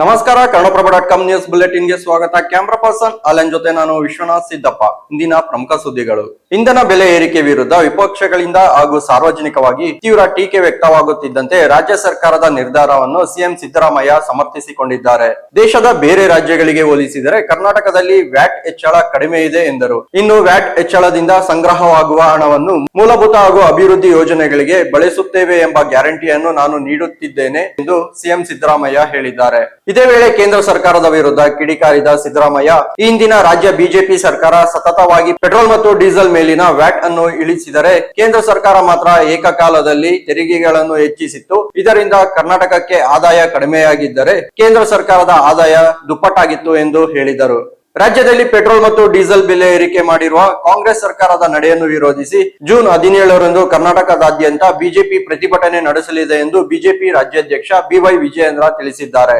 ನಮಸ್ಕಾರ, Kannadaprabha dot com news ಬುಲೆಟಿನ್ಗೆ ಸ್ವಾಗತ. ಕ್ಯಾಮ್ರಾ ಪರ್ಸನ್ ಅಲನ್ ಜೊತೆ ನಾನು ವಿಶ್ವನಾಥ್ ಸಿದ್ದಪ್ಪ. ಇಂದಿನ ಪ್ರಮುಖ ಸುದ್ದಿಗಳು. ಇಂಧನ ಬೆಲೆ ಏರಿಕೆ ವಿರುದ್ಧ ವಿಪಕ್ಷಗಳಿಂದ ಹಾಗೂ ಸಾರ್ವಜನಿಕವಾಗಿ ತೀವ್ರ ಟೀಕೆ ವ್ಯಕ್ತವಾಗುತ್ತಿದ್ದಂತೆ ರಾಜ್ಯ ಸರ್ಕಾರದ ನಿರ್ಧಾರವನ್ನು ಸಿಎಂ ಸಿದ್ದರಾಮಯ್ಯ ಸಮರ್ಥಿಸಿಕೊಂಡಿದ್ದಾರೆ. ದೇಶದ ಬೇರೆ ರಾಜ್ಯಗಳಿಗೆ ಹೋಲಿಸಿದರೆ ಕರ್ನಾಟಕದಲ್ಲಿ ವ್ಯಾಟ್ ಹೆಚ್ಚಳ ಕಡಿಮೆ ಇದೆ ಎಂದರು. ಇನ್ನು ವ್ಯಾಟ್ ಹೆಚ್ಚಳದಿಂದ ಸಂಗ್ರಹವಾಗುವ ಹಣವನ್ನು ಮೂಲಭೂತ ಹಾಗೂ ಅಭಿವೃದ್ಧಿ ಯೋಜನೆಗಳಿಗೆ ಬಳಸುತ್ತೇವೆ ಎಂಬ ಗ್ಯಾರಂಟಿಯನ್ನು ನಾನು ನೀಡುತ್ತಿದ್ದೇನೆ ಎಂದು ಸಿಎಂ ಸಿದ್ದರಾಮಯ್ಯ ಹೇಳಿದ್ದಾರೆ. ಇದೇ ವೇಳೆ ಕೇಂದ್ರ ಸರ್ಕಾರದ ವಿರುದ್ಧ ಕಿಡಿಕಾರಿದ ಸಿದ್ದರಾಮಯ್ಯ ಈ ಹಿಂದಿನ ರಾಜ್ಯ ಬಿಜೆಪಿ ಸರ್ಕಾರ ಸತತವಾಗಿ ಪೆಟ್ರೋಲ್ ಮತ್ತು ಡೀಸೆಲ್ ಮೇಲಿನ ವ್ಯಾಟ್ ಅನ್ನು ಇಳಿಸಿದರೆ ಕೇಂದ್ರ ಸರ್ಕಾರ ಮಾತ್ರ ಏಕಕಾಲದಲ್ಲಿ ತೆರಿಗೆಗಳನ್ನು ಹೆಚ್ಚಿಸಿತ್ತು. ಇದರಿಂದ ಕರ್ನಾಟಕಕ್ಕೆ ಆದಾಯ ಕಡಿಮೆಯಾಗಿದ್ದರೆ ಕೇಂದ್ರ ಸರ್ಕಾರದ ಆದಾಯ ದುಪ್ಪಟ್ಟಾಗಿತ್ತು ಎಂದು ಹೇಳಿದರು. ರಾಜ್ಯದಲ್ಲಿ ಪೆಟ್ರೋಲ್ ಮತ್ತು ಡೀಸೆಲ್ ಬೆಲೆ ಏರಿಕೆ ಮಾಡಿರುವ ಕಾಂಗ್ರೆಸ್ ಸರ್ಕಾರದ ನಡೆಯನ್ನು ವಿರೋಧಿಸಿ ಜೂನ್ ಹದಿನೇಳರಂದು ಕರ್ನಾಟಕದಾದ್ಯಂತ ಬಿಜೆಪಿ ಪ್ರತಿಭಟನೆ ನಡೆಸಲಿದೆ ಎಂದು ಬಿಜೆಪಿ ರಾಜ್ಯಾಧ್ಯಕ್ಷ ಬಿವೈ ವಿಜಯೇಂದ್ರ ತಿಳಿಸಿದ್ದಾರೆ.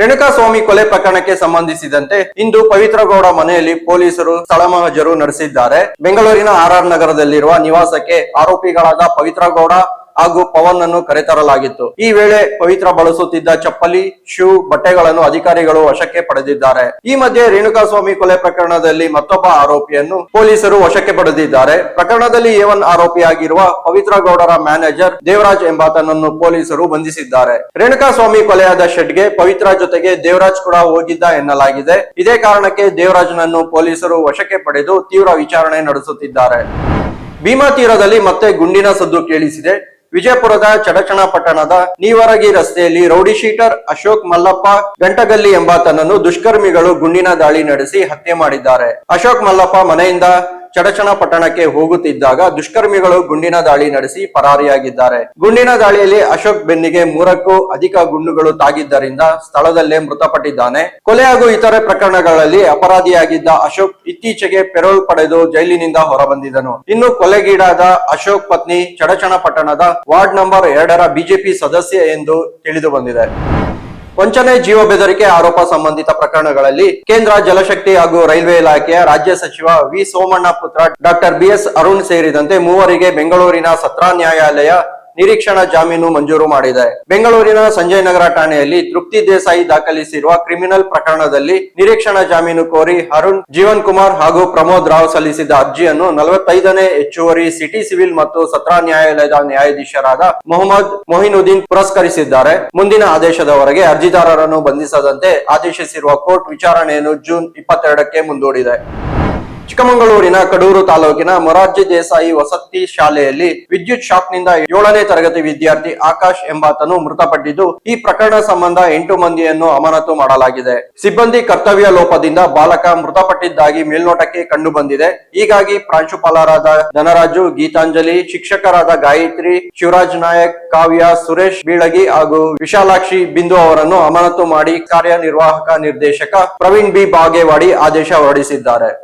ರೇಣುಕಾಸ್ವಾಮಿ ಕೊಲೆ ಪ್ರಕರಣಕ್ಕೆ ಸಂಬಂಧಿಸಿದಂತೆ ಇಂದು ಪವಿತ್ರಗೌಡ ಮನೆಯಲ್ಲಿ ಪೊಲೀಸರು ಸ್ಥಳಮಹಜರು ನಡೆಸಿದ್ದಾರೆ. ಬೆಂಗಳೂರಿನ ಆರ್ ಆರ್ ನಗರದಲ್ಲಿರುವ ನಿವಾಸಕ್ಕೆ ಆರೋಪಿಗಳಾದ ಪವಿತ್ರ ಗೌಡ ಹಾಗೂ ಪವನ್ ಅನ್ನು ಕರೆತರಲಾಗಿತ್ತು. ಈ ವೇಳೆ ಪವಿತ್ರ ಬಳಸುತ್ತಿದ್ದ ಚಪ್ಪಲಿ, ಶೂ, ಬಟ್ಟೆಗಳನ್ನು ಅಧಿಕಾರಿಗಳು ವಶಕ್ಕೆ ಪಡೆದಿದ್ದಾರೆ. ಈ ಮಧ್ಯೆ ರೇಣುಕಾಸ್ವಾಮಿ ಕೊಲೆ ಪ್ರಕರಣದಲ್ಲಿ ಮತ್ತೊಬ್ಬ ಆರೋಪಿಯನ್ನು ಪೊಲೀಸರು ವಶಕ್ಕೆ ಪಡೆದಿದ್ದಾರೆ. ಪ್ರಕರಣದಲ್ಲಿ ಏವನ್ ಆರೋಪಿಯಾಗಿರುವ ಪವಿತ್ರ ಗೌಡರ ಮ್ಯಾನೇಜರ್ ದೇವರಾಜ್ ಎಂಬಾತನನ್ನು ಪೊಲೀಸರು ಬಂಧಿಸಿದ್ದಾರೆ. ರೇಣುಕಾಸ್ವಾಮಿ ಕೊಲೆಯಾದ ಶೆಡ್ಗೆ ಪವಿತ್ರ ಜೊತೆಗೆ ದೇವರಾಜ್ ಕೂಡ ಹೋಗಿದ್ದ ಎನ್ನಲಾಗಿದೆ. ಇದೇ ಕಾರಣಕ್ಕೆ ದೇವರಾಜ್ನನ್ನು ಪೊಲೀಸರು ವಶಕ್ಕೆ ಪಡೆದು ತೀವ್ರ ವಿಚಾರಣೆ ನಡೆಸುತ್ತಿದ್ದಾರೆ. ಭೀಮಾ ತೀರದಲ್ಲಿ ಮತ್ತೆ ಗುಂಡಿನ ಸದ್ದು ಕೇಳಿಸಿದೆ. ವಿಜಯಪುರದ ಚಡಚಣ ಪಟ್ಟಣದ ನೀವರಗಿ ರಸ್ತೆಯಲ್ಲಿ ರೌಡಿ ಶೀಟರ್ ಅಶೋಕ್ ಮಲ್ಲಪ್ಪ ಗಂಟಗಲ್ಲಿ ಎಂಬಾತನನ್ನು ದುಷ್ಕರ್ಮಿಗಳು ಗುಂಡಿನ ದಾಳಿ ನಡೆಸಿ ಹತ್ಯೆ ಮಾಡಿದ್ದಾರೆ. ಅಶೋಕ್ ಮಲ್ಲಪ್ಪ ಮನೆಯಿಂದ ಚಡಚಣ ಪಟ್ಟಣಕ್ಕೆ ಹೋಗುತ್ತಿದ್ದಾಗ ದುಷ್ಕರ್ಮಿಗಳು ಗುಂಡಿನ ದಾಳಿ ನಡೆಸಿ ಪರಾರಿಯಾಗಿದ್ದಾರೆ. ಗುಂಡಿನ ದಾಳಿಯಲ್ಲಿ ಅಶೋಕ್ ಬೆನ್ನಿಗೆ ಮೂರಕ್ಕೂ ಅಧಿಕ ಗುಂಡುಗಳು ತಾಗಿದ್ದರಿಂದ ಸ್ಥಳದಲ್ಲೇ ಮೃತಪಟ್ಟಿದ್ದಾನೆ. ಕೊಲೆ ಹಾಗೂ ಇತರೆ ಪ್ರಕರಣಗಳಲ್ಲಿ ಅಪರಾಧಿಯಾಗಿದ್ದ ಅಶೋಕ್ ಇತ್ತೀಚೆಗೆ ಪೆರೋಲ್ ಪಡೆದು ಜೈಲಿನಿಂದ ಹೊರಬಂದಿದ್ದನು. ಇನ್ನು ಕೊಲೆಗೀಡಾದ ಅಶೋಕ್ ಪತ್ನಿ ಚಡಚಣ ಪಟ್ಟಣದ ವಾರ್ಡ್ ನಂಬರ್ ಎರಡರ ಬಿಜೆಪಿ ಸದಸ್ಯೆ ಎಂದು ತಿಳಿದು ಬಂದಿದೆ. ವಂಚನೆ, ಜೀವ ಬೆದರಿಕೆ ಆರೋಪ ಸಂಬಂಧಿತ ಪ್ರಕರಣಗಳಲ್ಲಿ ಕೇಂದ್ರ ಜಲಶಕ್ತಿ ಹಾಗೂ ರೈಲ್ವೆ ಇಲಾಖೆಯ ರಾಜ್ಯ ಸಚಿವ ವಿ ಸೋಮಣ್ಣ ಪುತ್ರ ಡಾಕ್ಟರ್ ಬಿಎಸ್ ಅರುಣ್ ಸೇರಿದಂತೆ ಮೂವರಿಗೆ ಬೆಂಗಳೂರಿನ ಸತ್ರ ನ್ಯಾಯಾಲಯ ನಿರೀಕ್ಷಣಾ ಜಾಮೀನು ಮಂಜೂರು ಮಾಡಿದೆ. ಬೆಂಗಳೂರಿನ ಸಂಜಯ್ ನಗರ ಠಾಣೆಯಲ್ಲಿ ತೃಪ್ತಿ ದೇಸಾಯಿ ದಾಖಲಿಸಿರುವ ಕ್ರಿಮಿನಲ್ ಪ್ರಕರಣದಲ್ಲಿ ನಿರೀಕ್ಷಣಾ ಜಾಮೀನು ಕೋರಿ ಅರುಣ್, ಜೀವನ್ ಕುಮಾರ್ ಹಾಗೂ ಪ್ರಮೋದ್ ರಾವ್ ಸಲ್ಲಿಸಿದ್ದ ಅರ್ಜಿಯನ್ನು ನಲವತ್ತೈದನೇ ಹೆಚ್ಚುವರಿ ಸಿಟಿ ಸಿವಿಲ್ ಮತ್ತು ಸತ್ರ ನ್ಯಾಯಾಲಯದ ನ್ಯಾಯಾಧೀಶರಾದ ಮೊಹಮ್ಮದ್ ಮೊಹಿನುದ್ದೀನ್ ಪುರಸ್ಕರಿಸಿದ್ದಾರೆ. ಮುಂದಿನ ಆದೇಶದವರೆಗೆ ಅರ್ಜಿದಾರರನ್ನು ಬಂಧಿಸದಂತೆ ಆದೇಶಿಸಿರುವ ಕೋರ್ಟ್ ವಿಚಾರಣೆಯನ್ನು ಜೂನ್ ಇಪ್ಪತ್ತೆರಡಕ್ಕೆ ಮುಂದೂಡಿದೆ. ಚಿಕ್ಕಮಗಳೂರಿನ ಕಡೂರು ತಾಲೂಕಿನ ಮೊರಾರ್ಜಿ ದೇಸಾಯಿ ವಸತಿ ಶಾಲೆಯಲ್ಲಿ ವಿದ್ಯುತ್ ಶಾಕ್ನಿಂದ ಏಳನೇ ತರಗತಿ ವಿದ್ಯಾರ್ಥಿ ಆಕಾಶ್ ಎಂಬಾತನು ಮೃತಪಟ್ಟಿದ್ದು, ಈ ಪ್ರಕರಣ ಸಂಬಂಧ ಎಂಟು ಮಂದಿಯನ್ನು ಅಮಾನತು ಮಾಡಲಾಗಿದೆ. ಸಿಬ್ಬಂದಿ ಕರ್ತವ್ಯ ಲೋಪದಿಂದ ಬಾಲಕ ಮೃತಪಟ್ಟಿದ್ದಾಗಿ ಮೇಲ್ನೋಟಕ್ಕೆ ಕಂಡು ಬಂದಿದೆ ಹೀಗಾಗಿ ಪ್ರಾಂಶುಪಾಲರಾದ ಧನರಾಜು, ಗೀತಾಂಜಲಿ, ಶಿಕ್ಷಕರಾದ ಗಾಯತ್ರಿ, ಶಿವರಾಜ್ ನಾಯಕ್, ಕಾವ್ಯ, ಸುರೇಶ್ ಬೀಳಗಿ ಹಾಗೂ ವಿಶಾಲಾಕ್ಷಿ ಬಿಂದು ಅವರನ್ನು ಅಮಾನತು ಮಾಡಿ ಕಾರ್ಯನಿರ್ವಾಹಕ ನಿರ್ದೇಶಕ ಪ್ರವೀಣ್ ಬಿ. ಬಾಗೇವಾಡಿ ಆದೇಶ ಹೊರಡಿಸಿದ್ದಾರೆ.